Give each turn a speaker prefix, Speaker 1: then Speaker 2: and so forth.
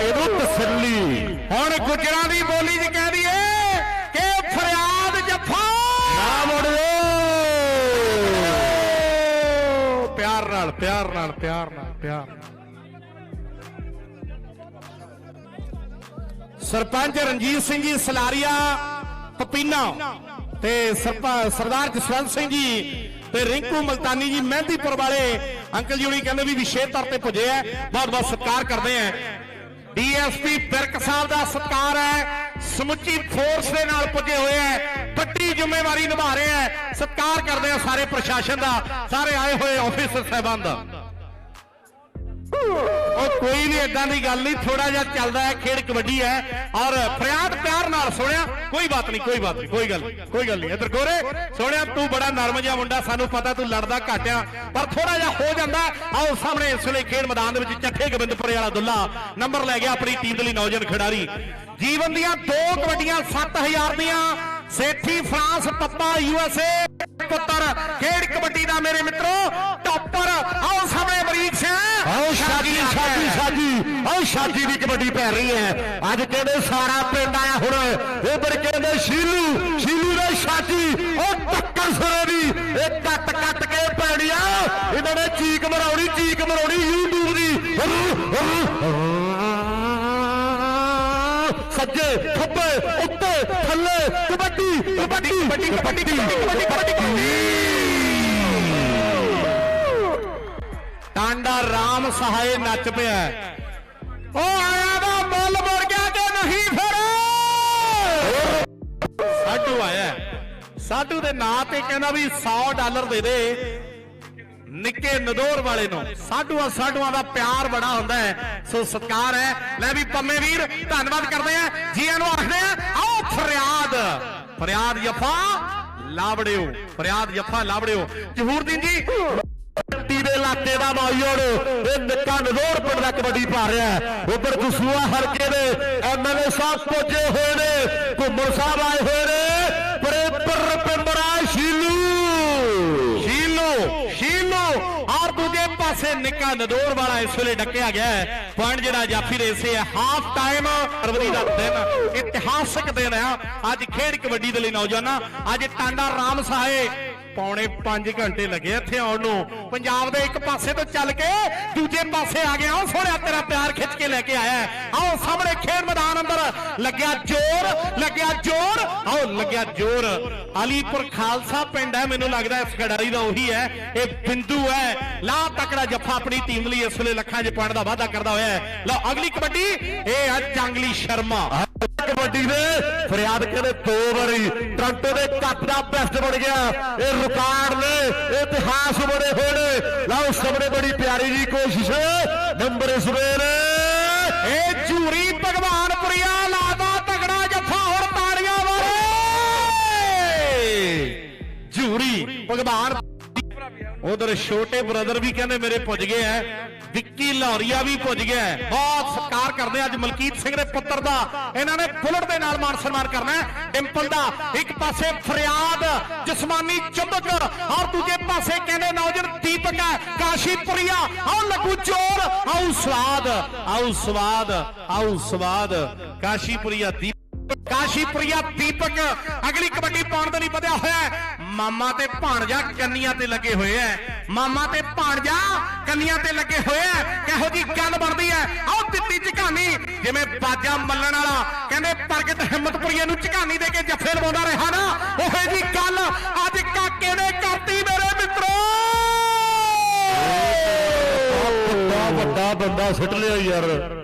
Speaker 1: ਇਹਨੂੰ ਤਸੱਲੀ
Speaker 2: ਪਿਆਰ ਨਾਲ ਪਿਆਰ ਨਾਲ ਪਿਆਰ ਨਾਲ ਸਰਪੰਚ ਰਣਜੀਤ ਸਿੰਘ ਜੀ ਸਲਾਰੀਆ, ਪਪੀਨਾ ਤੇ ਸਰਦਾਰ ਜਸਵੰਤ ਸਿੰਘ ਜੀ ਤੇ ਰਿੰਕੂ ਮਲਤਾਨੀ ਜੀ ਮਹਿੰਦੀਪੁਰ ਵਾਲੇ ਅੰਕਲ ਜੀ ਹੁਣੀ ਕਹਿੰਦੇ ਵੀ ਵਿਸ਼ੇਸ਼ ਤੌਰ ਤੇ ਪੁੱਜੇ ਆ। ਬਹੁਤ ਬਹੁਤ ਸਤਿਕਾਰ ਕਰਦੇ ਆ। ਡੀਐਸਪੀ ਬਿਰਕ ਸਾਹਿਬ ਦਾ ਸਤਿਕਾਰ ਹੈ। ਸਮੁੱਚੀ ਫੋਰਸ ਦੇ ਨਾਲ ਪੁੱਜੇ ਹੋਏ ਹੈ ਵੱਡੀ ਜ਼ਿੰਮੇਵਾਰੀ ਨਿਭਾ ਰਹੇ ਹੈ ਸਤਿਕਾਰ ਕਰਦੇ ਆ ਸਾਰੇ ਪ੍ਰਸ਼ਾਸਨ ਦਾ। ਸਾਰੇ ਆਏ ਹੋਏ ਆਫੀਸਰ ਸਾਹਿਬਾਨ ਦਾ। ਉਹ ਕੋਈ ਵੀ ਇਦਾਂ ਦੀ ਗੱਲ ਨਹੀਂ ਥੋੜਾ ਜਿਹਾ ਚੱਲਦਾ ਹੈ, ਖੇਡ ਕਬੱਡੀ ਹੈ ਔਰ ਫਰਿਆਦ ਪਿਆਰ ਨਾਲ ਸੁਣਿਆ, ਕੋਈ ਬਾਤ ਨਹੀਂ ਕੋਈ ਬਾਤ ਨਹੀਂ ਕੋਈ ਗੱਲ ਕੋਈ ਗੱਲ ਨਹੀਂ ਇਧਰ ਗੋਰੇ ਸੋਹਣਿਆ ਤੂੰ ਬੜਾ ਨਰਮ ਜਿਹਾ ਮੁੰਡਾ, ਸਾਨੂੰ ਪਤਾ ਤੂੰ ਲੜਦਾ ਘਾਟਿਆ, ਪਰ ਥੋੜਾ ਜਿਹਾ ਹੋ ਜਾਂਦਾ, ਆਓ ਸਾਹਮਣੇ ਇਸ ਵੇਲੇ ਖੇਡ ਮੈਦਾਨ ਦੇ ਵਿੱਚ ਚੱਠੇ ਗੋਬਿੰਦਪੁਰੇ ਵਾਲਾ ਦੁੱਲਾ, ਨੰਬਰ ਲੈ ਗਿਆ ਆਪਣੀ ਟੀਮ ਦੇ ਲਈ ਨੌਜਵਾਨ ਖਿਡਾਰੀ। ਜੀਵਨ ਦੀਆਂ ਦੋ ਕਬੱਡੀਆਂ 7000 ਦੀਆਂ, ਸੇਠੀ ਫਰਾਂਸ, ਪੱਪਾ ਯੂਐਸਏ ਪੁੱਤਰ, ਖੇਡ ਕਬੱਡੀ ਦਾ ਮੇਰੇ ਮਿੱਤਰੋ
Speaker 1: ਸ਼ਾਦੀ ਸ਼ਾਦੀ ਦੀ ਕਬੱਡੀ ਪੈ ਰਹੀ ਹੈ। ਅੱਜ ਕਹਿੰਦੇ ਸਾਰਾ ਪਿੰਡ ਆਇਆ ਹੁਣ। ਇਧਰ ਕਹਿੰਦੇ ਸ਼ੀਲੂ ਸ਼ੀਲੂ ਦਾ ਸ਼ਾਦੀ, ਉਹ ਟੱਕਰ ਸਰੇ ਦੀ। ਇਹ ਕੱਟ ਕੱਟ ਕੇ ਪੈਣੀ ਆ ਇਹਨਾਂ ਨੇ ਚੀਕ ਮਰਾਉਣੀ ਚੀਕ ਮਰਾਉਣੀ YouTube ਦੀ। ਸੱਜੇ, ਖੱਬੇ, ਉੱਤੇ, ਥੱਲੇ ਕਬੱਡੀ ਕਬੱਡੀ
Speaker 2: ਕਬੱਡੀ ਕਬੱਡੀ ਕਬੱਡੀ ਕਬੱਡੀ। ਟਾਂਡਾ ਰਾਮ ਸਹਾਏ ਨੱਚ ਪਿਆ। ਹੈ। ਸਾਡੂ ਦੇ ਨਾਂ ਤੇ ਕਹਿੰਦਾ ਵੀ 100 ਡਾਲਰ ਦੇ ਦੇ ਨਿੱਕੇ ਨਦੌਰ ਵਾਲੇ ਨੂੰ। ਸਾਡੂਆਂ ਸਾਡੂਆਂ ਦਾ ਪਿਆਰ ਬੜਾ ਹੁੰਦਾ ਹੈ। ਸੋ ਸਤਕਾਰ ਹੈ। ਲੈ ਵੀ ਪੰਮੇ ਵੀਰ, ਧੰਨਵਾਦ ਕਰਦੇ ਆ ਜੀਆਂ ਨੂੰ ਆਖਦੇ ਆ ਆਓ ਫਰਿਆਦ। ਫਰਿਆਦ ਜਫਾ ਲਾਵੜਿਓ। ਫਰਿਆਦ ਜਫਾ ਲਾਵੜਿਓ। ਜਹੂਰਦੀਨ ਜੀ
Speaker 1: ਟੀ ਦੇ ਲਾਤੇ ਦਾ ਨੌਜਵਾਨ ਇਹ ਨਿੱਕਾ ਨਜ਼ੋਰ ਪਿੰਡ ਦਾ ਕਬੱਡੀ ਪਾ ਰਿਹਾ ਹੈ। ਉਧਰ ਦਸੂਆ ਹਲਕੇ ਦੇ ਐਮਐਲਏ ਸਾਹਿਬ ਪਹੁੰਚੇ ਹੋਏ ਨੇ। ਘੁੰਮਣ ਸਾਹਿਬ ਆਏ ਹੋਏ ਨੇ।
Speaker 2: ਪਾਸੇ ਨਿੱਕਾ ਨਦੌਰ ਵਾਲਾ ਇਸ ਵੇਲੇ ਡੱਕਿਆ ਗਿਆ ਹੈ। ਪੁਆਇੰਟ ਜਿਹੜਾ ਜਾਫੀ ਰੇਸੇ ਹੈ। ਹਾਫ ਟਾਈਮ ਫਰਵਰੀ ਦਾ ਦਿਨ, ਇਤਿਹਾਸਕ ਦਿਨ ਹੈ। ਅੱਜ ਖੇਡ ਕਬੱਡੀ ਦੇ ਲਈ ਨੌਜਵਾਨਾਂ, ਅੱਜ ਟਾਂਡਾ ਰਾਮ ਸਹਾਏ ਪੌਣੇ 5 ਘੰਟੇ ਲੱਗੇ ਇੱਥੇ ਆਉਣ ਨੂੰ। ਪੰਜਾਬ ਦੇ ਇੱਕ ਪਾਸੇ ਤੋਂ ਚੱਲ ਕੇ ਦੂਜੇ ਪਾਸੇ ਆ ਗਿਆ। ਉਹ ਸੋਹਣਿਆ ਤੇਰਾ ਪਿਆਰ ਖਿੱਚ ਕੇ ਲੈ ਕੇ ਆਇਆ ਆਓ ਸਾਹਮਣੇ ਖੇਡ ਮੈਦਾਨ ਅੰਦਰ। ਲੱਗਿਆ ਜ਼ੋਰ ਲੱਗਿਆ ਜ਼ੋਰ। ਆਓ, ਲੱਗਿਆ ਜ਼ੋਰ। ਅਲੀਪੁਰ ਖਾਲਸਾ ਪਿੰਡ ਹੈ, ਮੈਨੂੰ ਲੱਗਦਾ ਇਸ ਖਿਡਾਰੀ ਦਾ ਉਹੀ ਹੈ। ਇਹ ਬਿੰਦੂ ਹੈ। ਲਾ ਤਕੜਾ ਜੱਫਾ ਆਪਣੀ ਟੀਮ ਲਈ ਇਸ ਵੇਲੇ ਲੱਖਾਂ 'ਚ ਪੁਆਇੰਟ ਦਾ ਵਾਅਦਾ ਕਰਦਾ ਹੋਇਆ ਹੈ। ਲਓ, ਅਗਲੀ ਕਬੱਡੀ, ਇਹ ਹੈ ਜੰਗਲੀ ਸ਼ਰਮਾ।
Speaker 1: ਕਬੱਡੀ ਦੇ। ਫਰਿਆਦ ਕਹਿੰਦੇ ਦੋ ਵਾਰੀ। ਟ੍ਰਾਂਟੋ ਦੇ ਕੱਪ ਦਾ ਬੈਸਟ ਬਣ ਗਿਆ। ਇਹ ਰਿਕਾਰਡ ਨੇ ਇਤਿਹਾਸ ਬਣੇ ਹੋਏ ਨੇ। ਲਓ ਸਾਹਮਣੇ ਬੜੀ ਪਿਆਰੀ ਜੀ ਕੋਸ਼ਿਸ਼। ਨੰਬਰ ਇਸ ਵੇਲੇ
Speaker 2: ਇਹ ਝੂਰੀ ਭਗਵਾਨਪੁਰੀਆ ਲਾਦਾ ਤਗੜਾ ਜੱਫਾ ਹੋਰ ਤਾੜੀਆਂ ਵਾਲੇ। ਝੂਰੀ ਭਗਵਾਨ ਉਧਰ ਛੋਟੇ ਬ੍ਰਦਰ ਵੀ ਕਹਿੰਦੇ ਮੇਰੇ ਪੁੱਜ ਗਏ ਐ। ਵਿੱਕੀ ਲਾਹੌਰੀਆ ਵੀ ਪੁੱਜ ਗਿਆ ਬਹੁਤ ਸਤਿਕਾਰ ਕਰਦੇ ਅੱਜ ਮਲਕੀਤ ਸਿੰਘ ਦੇ ਪੁੱਤਰ ਦਾ। ਇਹਨਾਂ ਨੇ ਬੁਲਟ ਦੇ ਨਾਲ ਮਾਨ ਸਨਮਾਨ ਕਰਨਾ ਹੈ। ਡਿੰਪਲ ਦਾ ਇੱਕ ਪਾਸੇ ਫਰਿਆਦ, ਜਸਮਾਨੀ ਚੁੰਬਕ ਔਰ ਦੂਜੇ ਪਾਸੇ ਕਹਿੰਦੇ ਨੌਜਵਾਨ ਦੀਪਕ ਹੈ, ਕਾਸ਼ੀਪੁਰੀਆ। ਆਓ ਲੱਗੂ ਚੋਰ। ਆਓ ਸਵਾਦ ਆਓ ਸਵਾਦ ਆਓ ਸਵਾਦ। ਕਾਸ਼ੀਪੁਰੀਆ ਦੀਪ ਕਾਸ਼ੀਪੁਰੀਆ ਦੀਪਕ, ਅਗਲੀ ਕਬੱਡੀ ਪਾਉਣ ਦੇ ਲਈ ਵਧਿਆ ਹੋਇਆ ਮਾਮਾ ਤੇ ਭਾਣਜਾ ਕੰਨੀਆਂ ਤੇ ਲੱਗੇ ਹੋਏ ਐ ਮਾਮਾ ਤੇ ਭਾਣਜਾ ਕੰਨੀਆਂ ਤੇ ਲੱਗੇ ਹੋਏ ਐ ਕਿਹੋ ਜੀ ਗੱਲ ਬਣਦੀ ਐ ਆਓ ਦਿੱਤੀ ਝਕਾਨੀ, ਜਿਵੇਂ ਬਾਜਾ ਮੱਲਣ ਵਾਲਾ। ਕਹਿੰਦੇ ਪ੍ਰਗਟ ਹਿੰਮਤਪੁਰੀਏ ਨੂੰ ਝਕਾਨੀ ਦੇ ਕੇ ਜੱਫੇ ਲਵਾਉਂਦਾ ਰਿਹਾ ਨਾ। ਉਹੇ ਜੀ ਗੱਲ ਅੱਜ ਕਾਕੇ ਨੇ ਕਰਤੀ ਮੇਰੇ ਮਿੱਤਰੋ।
Speaker 1: ਵੱਡਾ ਵੱਡਾ ਬੰਦਾ ਸੁੱਟ ਲਿਆ ਯਾਰ।